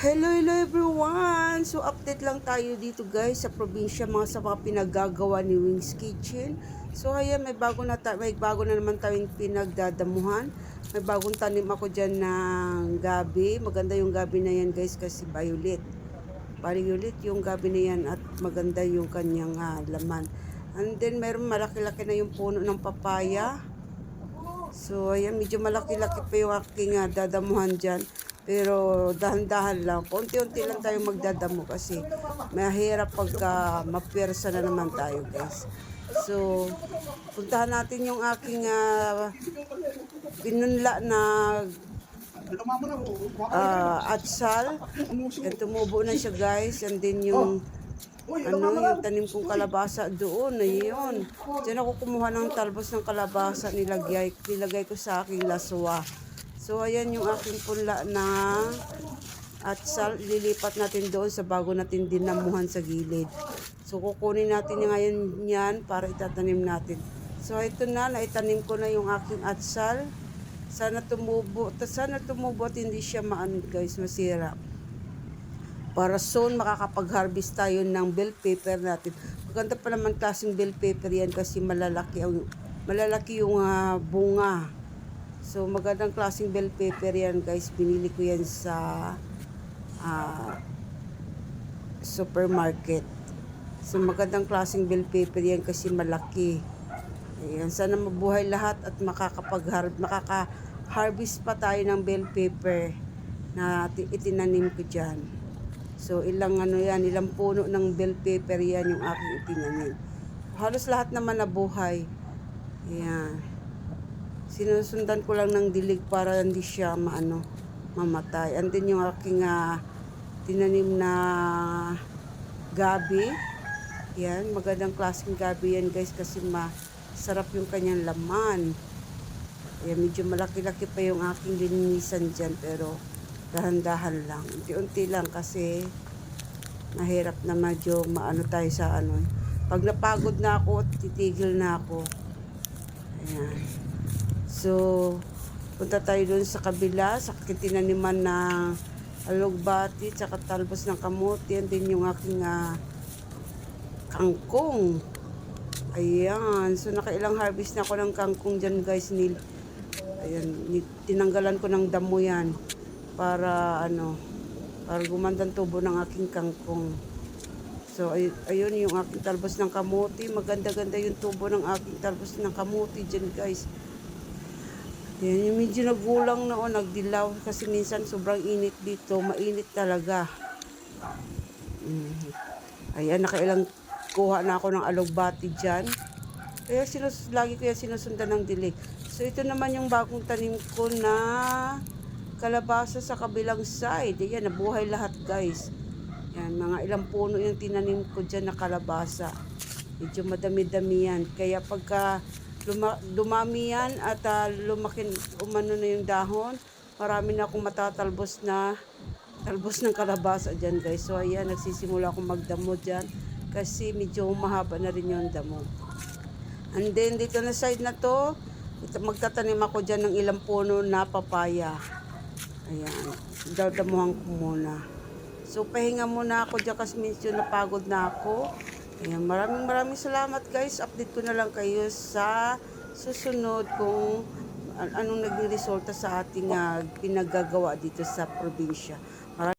Hello, hello everyone! So, update lang tayo dito guys sa probinsya mga sa mga pinaggagawa ni Wings Kitchen. So, ayan, may bago na, may bago na naman tayong pinagdadamuhan. May bagong tanim ako dyan ng gabi. Maganda yung gabi na yan guys kasi violet. Violet yung gabi na yan at maganda yung kanyang ah, laman. And then, meron malaki-laki na yung puno ng papaya. So, ayan, medyo malaki-laki pa yung aking ah, dadamuhan dyan. Pero dahan-dahan lang. Unti-unti lang tayo magdadamo kasi mahirap pagka mapwersa na naman tayo, guys. So, puntahan natin yung aking ah, pinunla na ah, atsal. Yan, tumubo na siya, guys. And then yung ano, yung tanim kong kalabasa doon, ayun. Diyan ako kumuha ng talbos ng kalabasa, nilagay, nilagay ko sa aking laswa. So, ayan yung aking punla na at sal, lilipat natin doon sa bago natin dinamuhan sa gilid. So, kukunin natin yung ngayon yan para itatanim natin. So, ito na, naitanim ko na yung aking atsal. Sana tumubo, sana tumubo at hindi siya maano guys, masira para soon makakapag-harvest tayo ng bell pepper natin. Maganda pa naman klaseng bell pepper yan kasi malalaki ang malalaki yung ah, bunga. So magandang klaseng bell pepper yan guys. Binili ko yan sa ah, supermarket. So magandang klaseng bell pepper yan kasi malaki. Ayan, sana mabuhay lahat at makakapag makaka-harvest pa tayo ng bell pepper na ti- itinanim ko dyan. So ilang ano yan, ilang puno ng bell pepper yan yung aking itinanim. Halos lahat naman nabuhay. Ayan. Sinusundan ko lang ng dilig para hindi siya maano, mamatay. And yung aking ah, tinanim na gabi. Yan, magandang klaseng gabi yan guys kasi masarap yung kanyang laman. Ayan, medyo malaki-laki pa yung aking lininisan dyan pero dahan-dahan lang. Unti-unti lang kasi mahirap na medyo maano tayo sa ano. Pag napagod na ako, titigil na ako. Ayan. So, punta tayo dun sa kabila, sa kitinaniman na alugbati, tsaka talbos ng kamuti, and din yung aking ah, kangkong. Ayan. So, nakailang harvest na ako ng kangkong dyan, guys. Nil, ayan, tinanggalan ko ng damo yan para ano, para gumandang tubo ng aking kangkong. So, ay, ayun yung aking talbos ng kamuti. Maganda-ganda yung tubo ng aking talbos ng kamuti dyan, guys. Yan, yung medyo nagulang na o, nagdilaw. Kasi minsan sobrang init dito. Mainit talaga. Mm. Ayan, nakailang kuha na ako ng alugbati dyan. Kaya sinus, lagi ko yan sinusundan ng dilig. So, ito naman yung bagong tanim ko na kalabasa sa kabilang side. Ayan, nabuhay lahat guys. Yan, mga ilang puno yung tinanim ko dyan na kalabasa. Medyo madami-dami yan. Kaya pagka luma, dumami yan at ah, lumakin, umano na yung dahon, marami na akong matatalbos na talbos ng kalabasa dyan guys. So ayan, nagsisimula akong magdamo dyan kasi medyo mahaba na rin yung damo. And then dito na side na to, ito, magtatanim ako dyan ng ilang puno na papaya. Ayan, dadamuhan ko muna. So pahinga muna ako dyan kasi medyo napagod na ako. Ayan, maraming maraming salamat guys. Update ko na lang kayo sa susunod kung an- anong naging resulta sa ating ah, pinagagawa dito sa probinsya.